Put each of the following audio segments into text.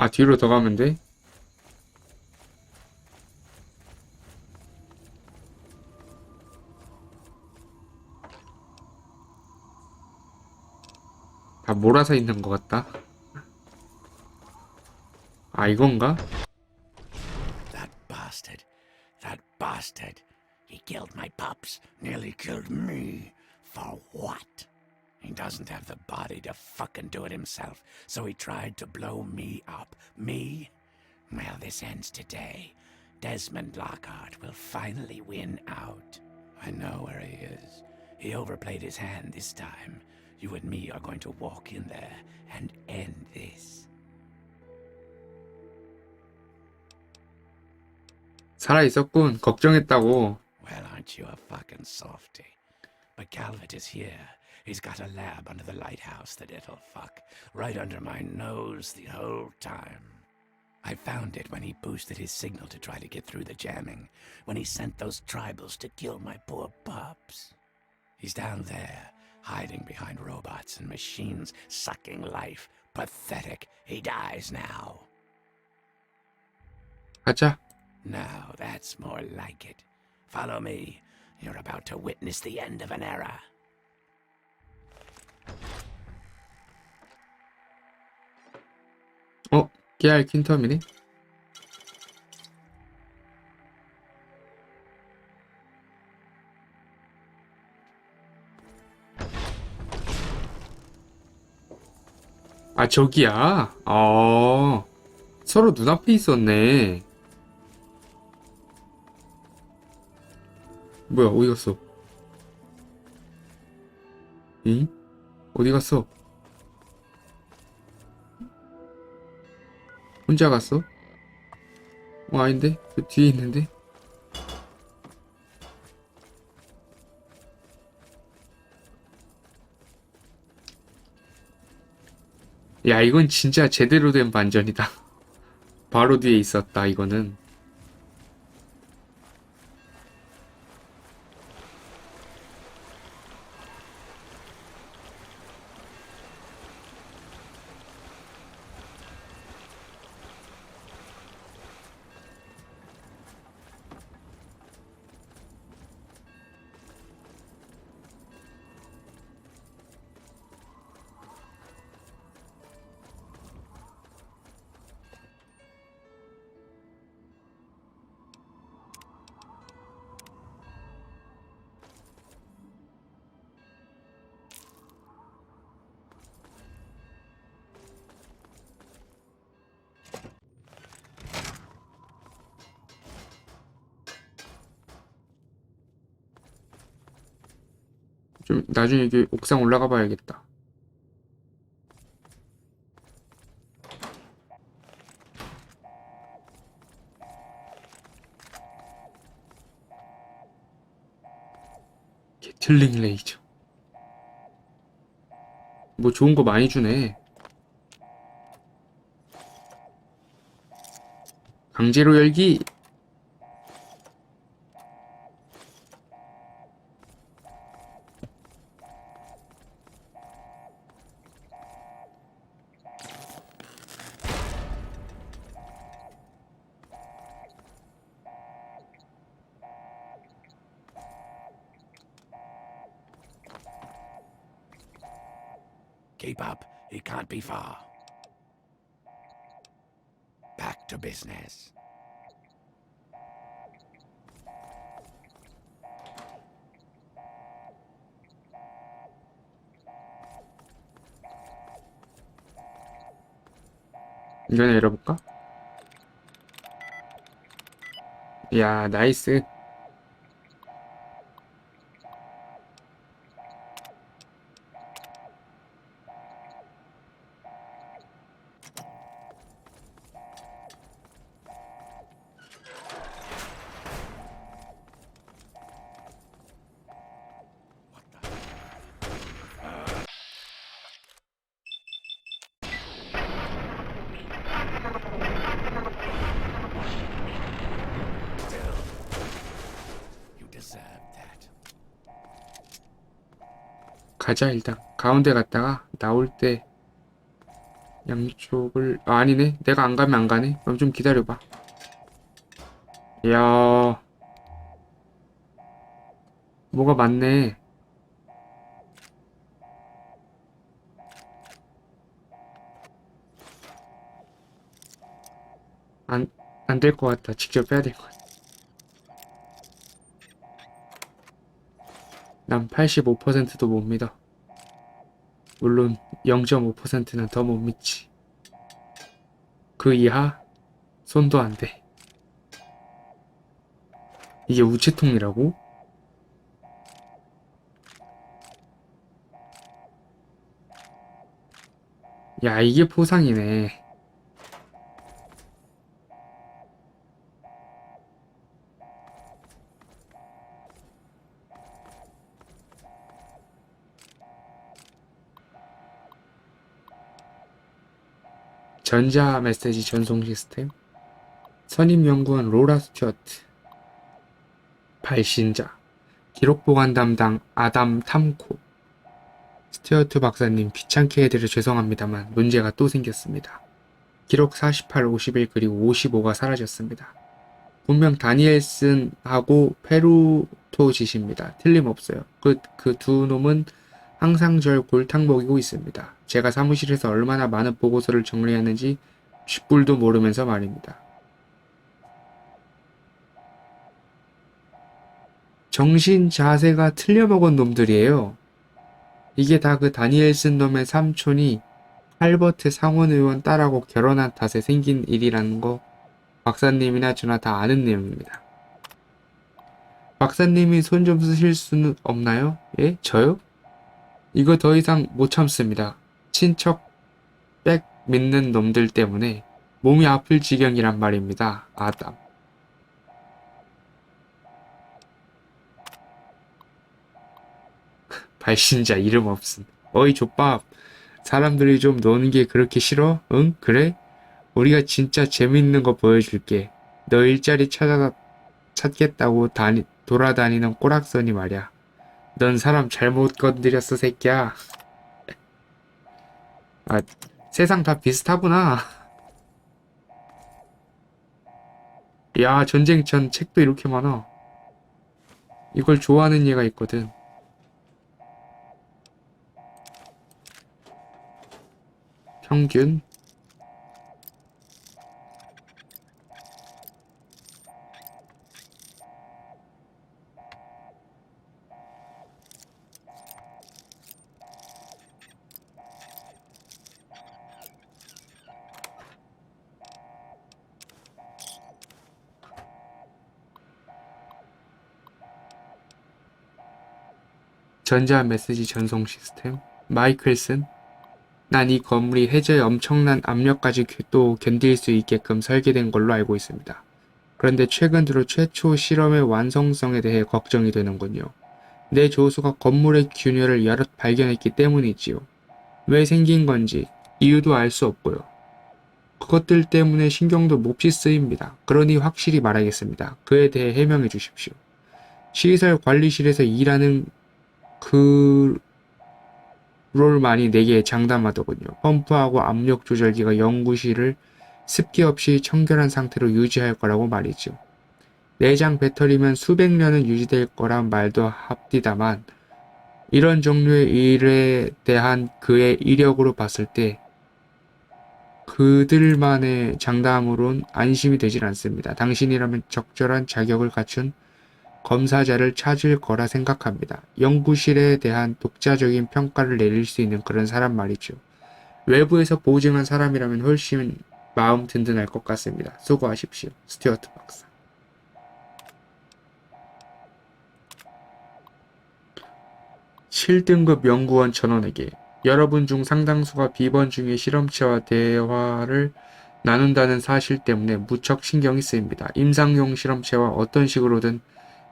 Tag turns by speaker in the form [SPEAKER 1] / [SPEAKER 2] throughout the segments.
[SPEAKER 1] 아, 뒤로 더 가면 돼? 다 몰아서 있는 것 같다. 아, 이건가?
[SPEAKER 2] fucking do it himself, so he tried to blow me up. Me? Well, this ends today. Desmond Lockhart will finally win out. I know where he is. He overplayed his hand this time. You and me are going to walk in there and end this.
[SPEAKER 1] 살아 있었군. 걱정했다고.
[SPEAKER 2] Well, aren't you a fucking softy? But Calvert is here. He's got a lab under the lighthouse, the little fuck. Right under my nose the whole time. I found it when he boosted his signal to try to get through the jamming. When he sent those tribals to kill my poor pups. He's down there, hiding behind robots and machines, sucking life. Pathetic. He dies now.
[SPEAKER 1] 가자.
[SPEAKER 2] Now that's more like it. Follow me. You're about to witness the end of an era.
[SPEAKER 1] 어? 깨알 킨텀이네? 아, 저기야? 어. 서로 눈앞에 있었네. 뭐야, 어디 갔어? 응? 어디 갔어? 혼자 갔어? 어, 아닌데? 저 뒤에 있는데? 야, 이건 진짜 제대로 된 반전이다. 바로 뒤에 있었다, 이거는. 좀, 나중에 여기 옥상 올라가 봐야겠다. 게틀링 레이저. 뭐 좋은 거 많이 주네. 강제로 열기.
[SPEAKER 2] Keep up. He can't be far. Back to business.
[SPEAKER 1] 이거나 열어볼까? 야, 나이스.
[SPEAKER 2] You deserve that.
[SPEAKER 1] 가자, 일단. 가운데 갔다가 나올 때 양쪽을 아, 아니네. 내가 안 가면 안 가네. 그럼 좀 기다려봐. 이야. 뭐가 많네. 안 안 될 것 같다. 직접 해야 될 것 같다 난 85%도 못 믿어 물론 0.5%는 더 못 믿지. 그 이하 손도 안 돼. 이게 우체통이라고? 야, 이게 포상이네. 전자 메시지 전송 시스템 선임 연구원 로라 스튜어트 발신자 기록 보관 담당 아담 탐코 스튜어트 박사님 귀찮게 해드려 죄송합니다만 문제가 또 생겼습니다. 기록 48, 51 그리고 55가 사라졌습니다. 분명 다니엘슨하고 페루토짓입니다. 틀림없어요. 그 그 두 놈은 항상 절 골탕 먹이고 있습니다. 제가 사무실에서 얼마나 많은 보고서를 정리하는지 쥐뿔도 모르면서 말입니다. 정신 자세가 틀려먹은 놈들이에요. 이게 다 그 다니엘슨 놈의 삼촌이 할버트 상원 의원 딸하고 결혼한 탓에 생긴 일이라는 거 박사님이나 저나 다 아는 내용입니다. 박사님이 손 좀 쓰실 수는 없나요? 예? 저요? 이거 더 이상 못 참습니다. 친척 백 믿는 놈들 때문에 몸이 아플 지경이란 말입니다. 아담. 발신자 이름 없음. 어이 족밥. 사람들이 좀 노는 게 그렇게 싫어? 응? 그래? 우리가 진짜 재밌는 거 보여줄게. 너 일자리 찾아 찾겠다고 다니, 돌아다니는 꼬락선이 말이야. 넌 사람 잘못 건드렸어, 새끼야. 아, 세상 다 비슷하구나. 야, 전쟁전 책도 이렇게 많아. 이걸 좋아하는 얘가 있거든. 평균 전자 메시지 전송 시스템 마이클슨 난 이 건물이 해저의 엄청난 압력까지 겨- 또 견딜 수 있게끔 설계된 걸로 알고 있습니다. 그런데 최근 들어 최초 실험의 완성성에 대해 걱정이 되는군요. 내 조수가 건물의 균열을 여럿 발견했기 때문이지요. 왜 생긴 건지 이유도 알 수 없고요. 그것들 때문에 신경도 몹시 쓰입니다. 그러니 확실히 말하겠습니다. 그에 대해 해명해 주십시오. 시설 관리실에서 일하는 그 롤만이 내게 장담하더군요. 펌프하고 압력 조절기가 연구실을 습기 없이 청결한 상태로 유지할 거라고 말이죠. 내장 배터리면 수백 년은 유지될 거란 말도 합디다만 이런 종류의 일에 대한 그의 이력으로 봤을 때 그들만의 장담으론 안심이 되질 않습니다. 당신이라면 적절한 자격을 갖춘 검사자를 찾을 거라 생각합니다. 연구실에 대한 독자적인 평가를 내릴 수 있는 그런 사람 말이죠. 외부에서 보증한 사람이라면 훨씬 마음 든든할 것 같습니다. 수고하십시오. 스튜어트 박사. (7등급) 연구원 전원에게 여러분 중 상당수가 비번 중에 실험체와 대화를 나눈다는 사실 때문에 무척 신경이 쓰입니다. 임상용 실험체와 어떤 식으로든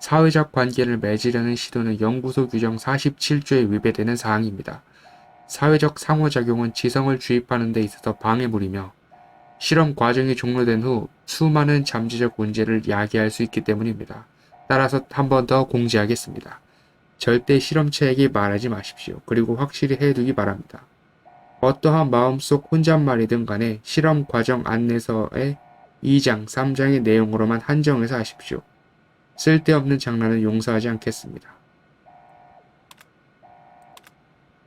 [SPEAKER 1] 사회적 관계를 맺으려는 시도는 연구소 규정 47조에 위배되는 사항입니다. 사회적 상호작용은 지성을 주입하는 데 있어서 방해물이며 실험 과정이 종료된 후 수많은 잠재적 문제를 야기할 수 있기 때문입니다. 따라서 한 번 더 공지하겠습니다. 절대 실험체에게 말하지 마십시오. 그리고 확실히 해두기 바랍니다. 어떠한 마음속 혼잣말이든 간에 실험 과정 안내서의 2장, 3장의 내용으로만 한정해서 하십시오. 쓸데없는 장난은 용서하지 않겠습니다.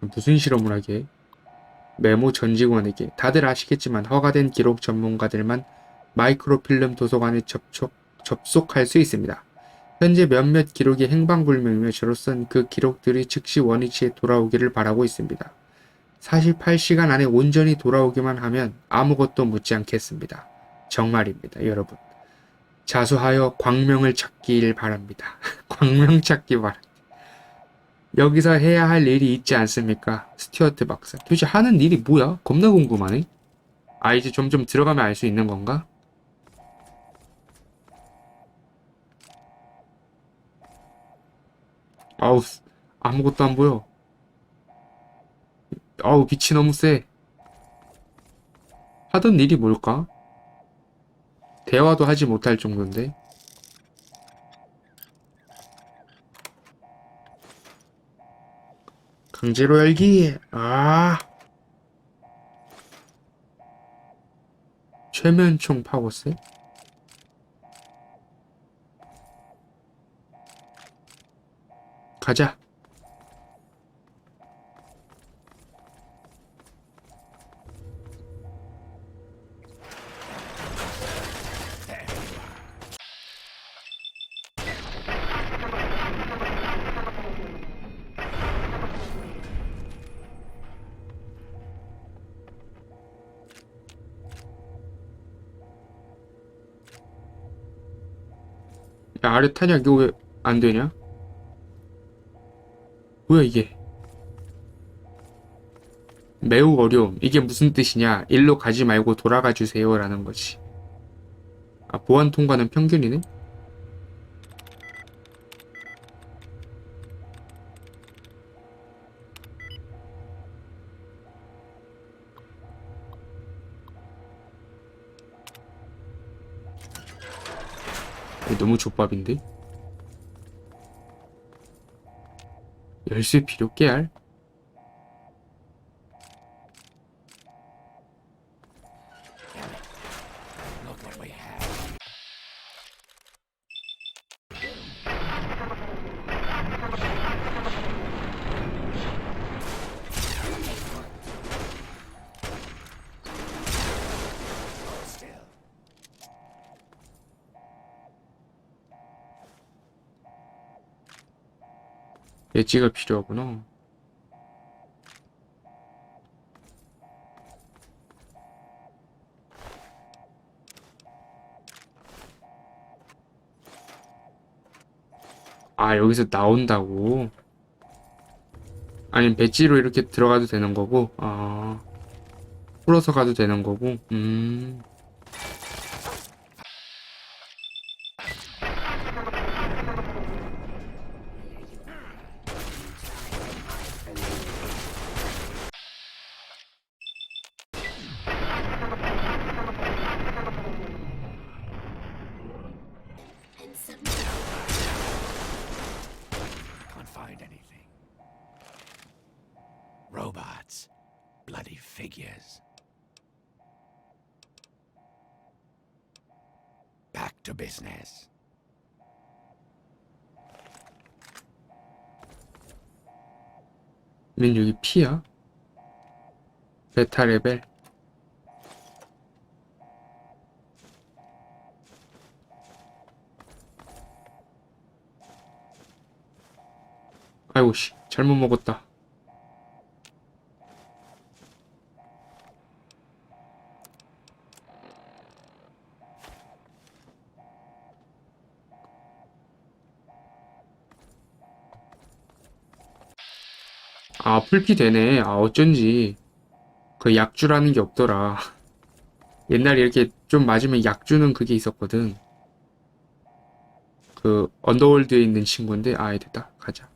[SPEAKER 1] 무슨 실험을 하게? 메모 전 직원에게 다들 아시겠지만 허가된 기록 전문가들만 마이크로필름 도서관에 접촉, 접속할 수 있습니다. 현재 몇몇 기록이 행방불명이며 저로선 그 기록들이 즉시 원위치에 돌아오기를 바라고 있습니다. 48시간 안에 온전히 돌아오기만 하면 아무것도 묻지 않겠습니다. 정말입니다, 여러분. 자수하여 광명을 찾길 바랍니다. 광명 찾기 바랍니다. 여기서 해야 할 일이 있지 않습니까? 스튜어트 박사. 도대체 하는 일이 뭐야? 겁나 궁금하네. 아, 이제 점점 들어가면 알 수 있는 건가? 아우, 아무것도 안 보여. 아우, 빛이 너무 세. 하던 일이 뭘까? 대화도 하지 못할 정도인데. 강제로 열기. 아. 최면총 파고스? 가자. 야, 아래 탄약 이거 왜 안 되냐? 뭐야 이게? 매우 어려움. 이게 무슨 뜻이냐? 일로 가지 말고 돌아가 주세요. 라는 거지. 아, 보안 통과는 평균이네? 너무 족밥인데? 열쇠 필요 깨알? 엣지가 필요하구나. 아, 여기서 나온다고? 아니면 배지로 이렇게 들어가도 되는 거고, 아, 풀어서 가도 되는 거고, 음.
[SPEAKER 2] Figures. Back to business.
[SPEAKER 1] 맨 여기 P야? 베타 레벨. 아이고 씨 잘못 먹었다. 아 풀피 되네. 아 어쩐지 그 약주라는 게 없더라. 옛날에 이렇게 좀 맞으면 약 주는 그게 있었거든. 그 언더월드에 있는 친구인데 아 됐다 가자.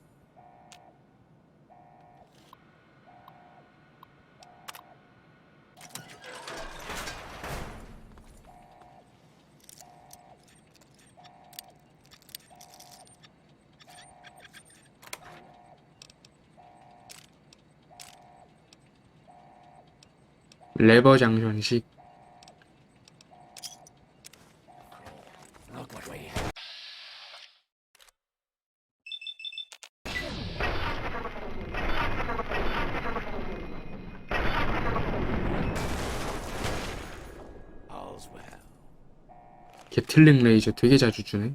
[SPEAKER 1] 레버 장전식. 게틀링 레이저 되게 자주 주네.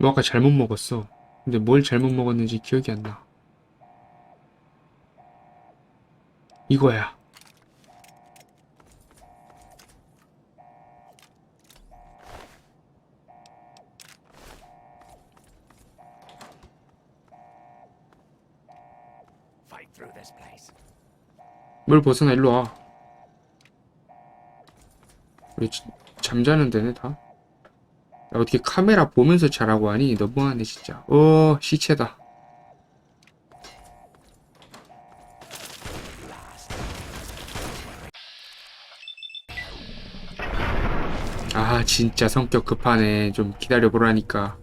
[SPEAKER 1] 뭐 아까 잘못 먹었어. 근데 뭘 잘못 먹었는지 기억이 안 나. 이거야. 뭘 벗어나 일로 와. 왜 지- 잠자는 데네 다? 야, 어떻게 카메라 보면서 자라고 하니? 너무하네 진짜. 어 시체다. 아 진짜 성격 급하네. 좀 기다려 보라니까.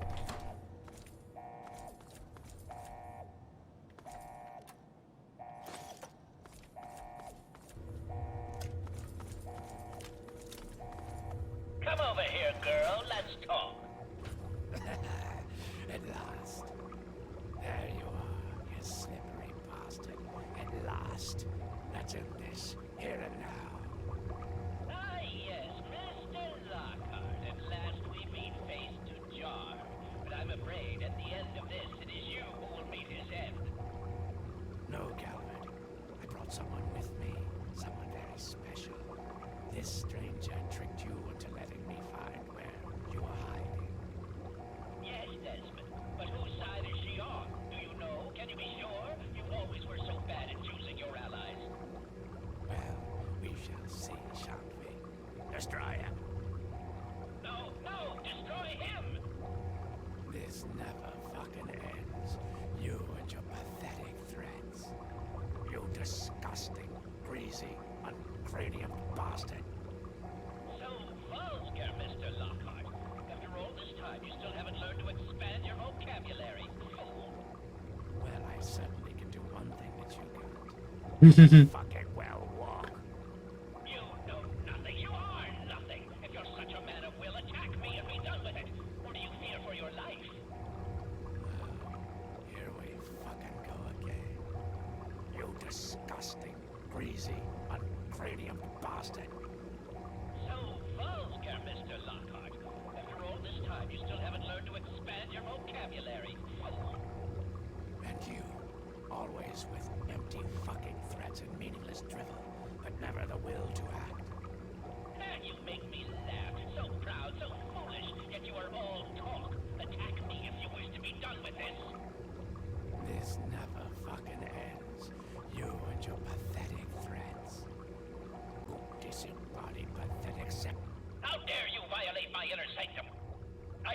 [SPEAKER 2] Bastard.
[SPEAKER 3] So vulgar, Mr. Lockhart. After all this time, you still haven't learned to expand your vocabulary. Fool.
[SPEAKER 2] Well, I certainly can do one thing that you can't. fucking well walk.
[SPEAKER 3] You know nothing. You are nothing. If you're such a man of will, attack me and be done with it. Or do you fear for your life?
[SPEAKER 2] Here we fucking go again. You disgusting, greasy, uncranium bastard.
[SPEAKER 3] So vulgar, Mr. Lockhart. After all this time, you still haven't learned to expand your vocabulary.
[SPEAKER 2] And you, always with empty fucking threats and meaningless drivel, but never the will to act.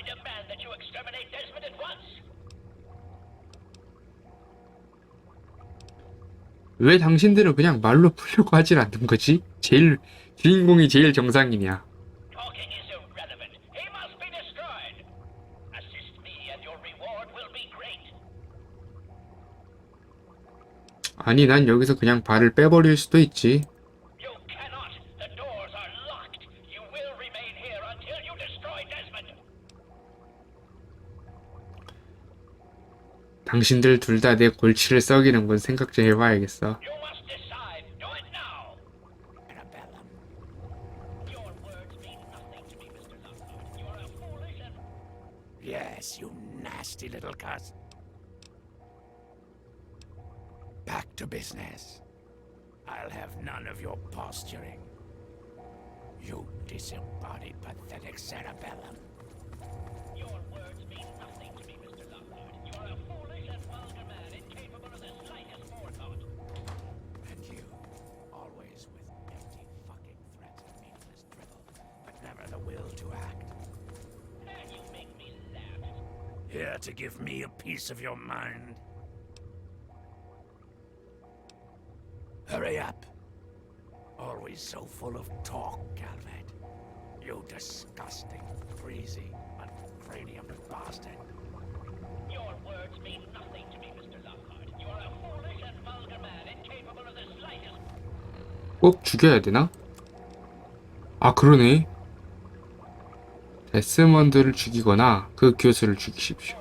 [SPEAKER 3] I demand that you exterminate Desmond at once.
[SPEAKER 1] 왜 당신들은 그냥 말로 풀려고 하질 않는 거지? 제일 주인공이 제일 정상이냐?
[SPEAKER 3] Talking is irrelevant. He must be destroyed. Assist me and your reward will be great.
[SPEAKER 1] 아니 난 여기서 그냥 발을 빼버릴 수도 있지. 당신들 둘 다 내 골치를 썩이는 건 생각 좀 해봐야겠어.
[SPEAKER 2] will to act.
[SPEAKER 3] And you make me laugh.
[SPEAKER 2] Here to give me a piece of your mind. Hurry up. Always so full of talk, Calvet. You disgusting, greasy, cranium bastard.
[SPEAKER 3] Your words mean nothing to me, Mr. Lockhart. You are a foolish and vulgar man, incapable of the slightest
[SPEAKER 1] 꼭 죽여야 되나? 아 그러네. 데스먼드를 죽이거나 그 교수를 죽이십시오.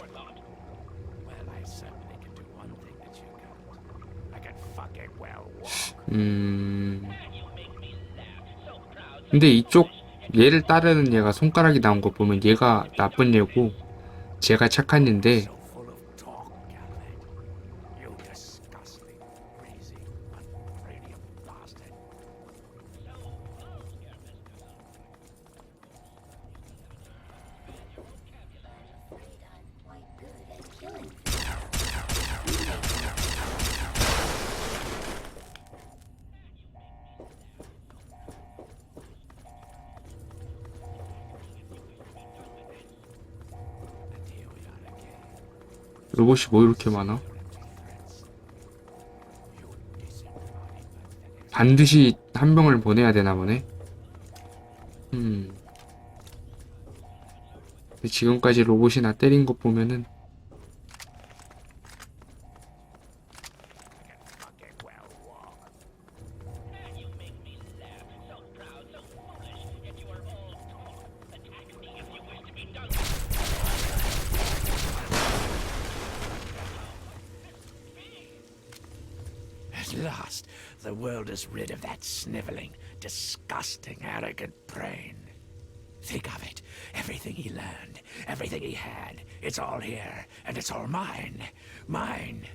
[SPEAKER 1] 음. 근데 이쪽 얘를 따르는 얘가 손가락이 나온 거 보면 얘가 나쁜 얘고 제가 착한 얘인데 로봇이 뭐 이렇게 많아? 반드시 한 명을 보내야 되나 보네. 음. 지금까지 로봇이 나 때린 것 보면은
[SPEAKER 2] last, the world is rid of that sniveling, disgusting, arrogant brain. Think of it. Everything he learned, everything he had, it's all here, and it's all mine. Mine.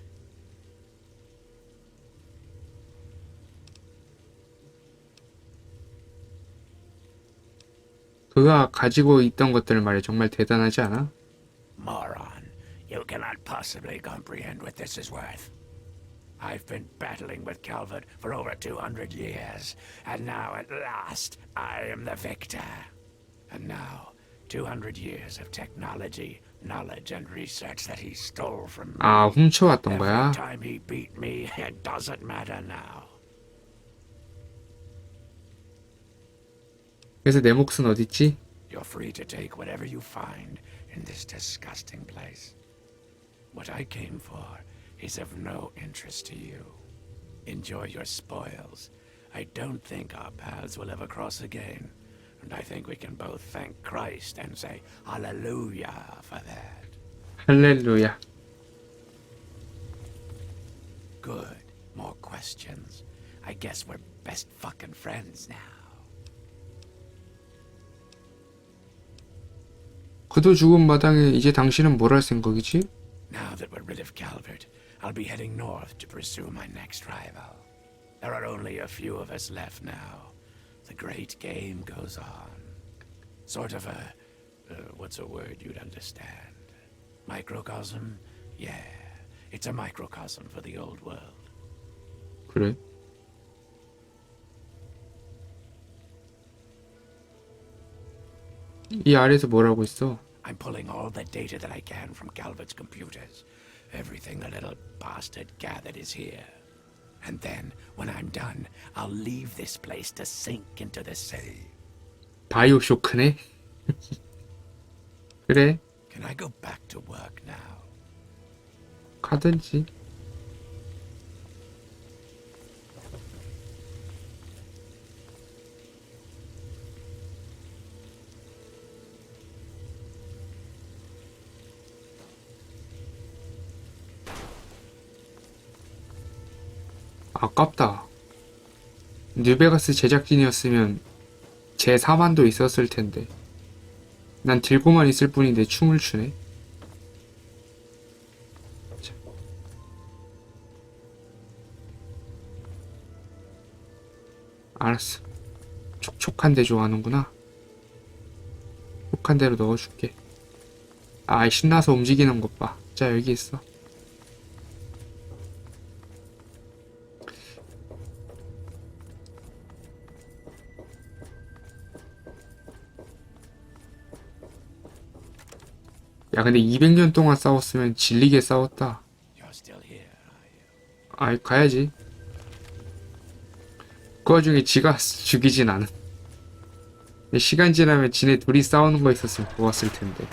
[SPEAKER 1] 그가 가지고 있던 것들 말이야 정말 대단하지 않아?
[SPEAKER 2] Moron. You cannot possibly comprehend what this is worth. I've been battling with Calvert for over 200 years, and now at last I am the victor. And now, 200 years of technology, knowledge, and research that he stole from me.
[SPEAKER 1] 아 훔쳐왔던
[SPEAKER 2] Every
[SPEAKER 1] 거야?
[SPEAKER 2] time he beat me, it doesn't matter now.
[SPEAKER 1] 그래서 내 몫은 어딨지?
[SPEAKER 2] You're free to take whatever you find in this disgusting place. What I came for is of no interest to you. Enjoy your spoils. I don't think our paths will ever cross again, and I think we can both thank Christ and say hallelujah for that.
[SPEAKER 1] 할렐루야.
[SPEAKER 2] Good. More questions. I guess we're best fucking friends now.
[SPEAKER 1] 그도 죽은 마당에 이제 당신은 뭘 할 생각이지?
[SPEAKER 2] Now that we're rid of Calvert, I'll be heading north to pursue my next rival. There are only a few of us left now. The great game goes on. Sort of a. Uh, what's a word you'd understand? Microcosm? Yeah, it's a microcosm for the old world.
[SPEAKER 1] 그래? 이 아래에서 뭐라고 있어?
[SPEAKER 2] I'm pulling all the data that I can from Calvert's computers. Everything the little bastard gathered is here. And then, when I'm done, I'll leave this place to sink into the sea.
[SPEAKER 1] 바이오 쇼크네? 그래
[SPEAKER 2] Can I go back to work now?
[SPEAKER 1] 가든지 아깝다 뉴베가스 제작진이었으면 제 4만도 있었을 텐데 난 들고만 있을 뿐인데 춤을 추네 알았어. 촉촉한 데 좋아하는구나. 촉한 대로 넣어줄게. 아, 신나서 움직이는 것 봐. 자, 여기 있어. 야 근데 200년 동안 싸웠으면 질리게 싸웠다? 아이 가야지. 그 와중에 지가 죽이진 않은. 시간 지나면 지네 둘이 싸우는 거 있었으면 좋았을 텐데.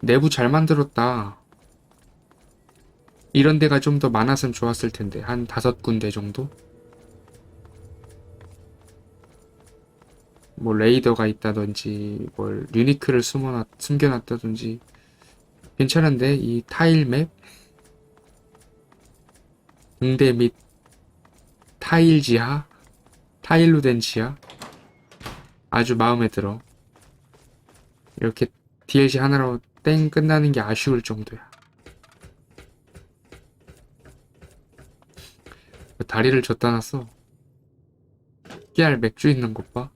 [SPEAKER 1] 내부 잘 만들었다. 이런 데가 좀 더 많았으면 좋았을 텐데. 한 다섯 군데 정도? 뭐 레이더가 있다든지 뭘 유니크를 숨어놨 숨겨놨다든지 괜찮은데 이 타일 맵? 응대 및 타일 지하? 타일로 된 지하? 아주 마음에 들어. 이렇게 DLC 하나로 땡 끝나는 게 아쉬울 정도야. 다리를 줬다 놨어. 깨알 맥주 있는 것 봐.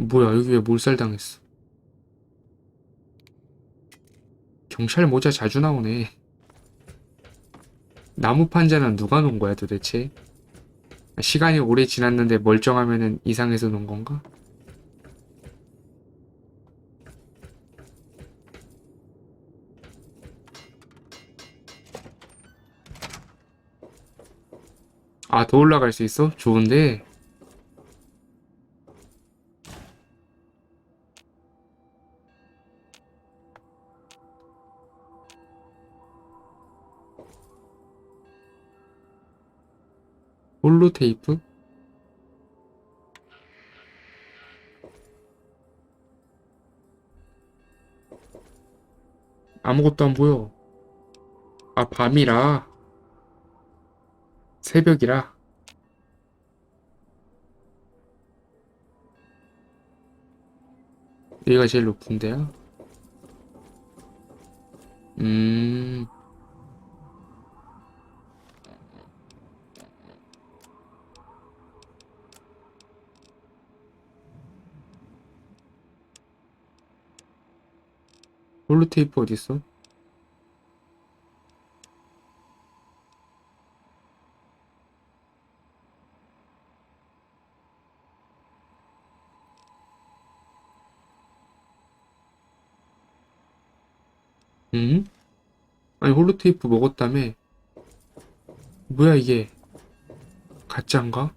[SPEAKER 1] 뭐야 여기 왜 몰살당했어 경찰 모자 자주 나오네 나무 판자는 누가 놓은 거야 도대체 시간이 오래 지났는데 멀쩡하면은 이상해서 놓은 건가? 아, 더 올라갈 수 있어? 좋은데. 홀로 테이프? 아무것도 안 보여. 아, 밤이라. 새벽이라. 여기가 제일 높은데요? 음. 홀로 테이프 어딨어? 응? 아니 홀로 테이프 먹었다며? 뭐야 이게? 가짜인가?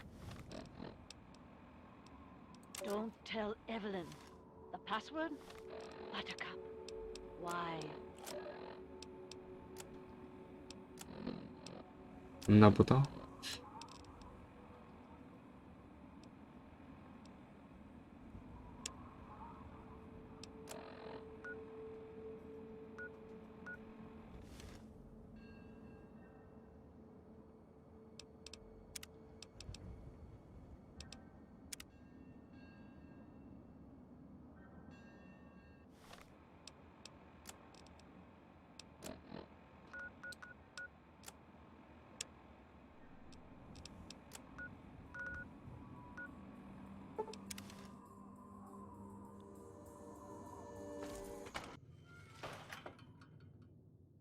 [SPEAKER 1] 없나 보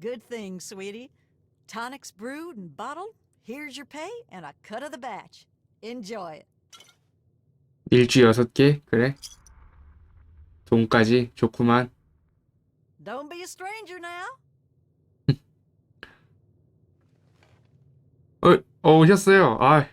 [SPEAKER 4] Good thing, sweetie. Tonics brewed and bottled. Here's your pay and a cut of the batch. Enjoy it.
[SPEAKER 1] 일주 여섯 개? 그래? 돈까지? 좋구만.
[SPEAKER 4] Don't be a stranger now.
[SPEAKER 1] 어, 어 오셨어요. 아,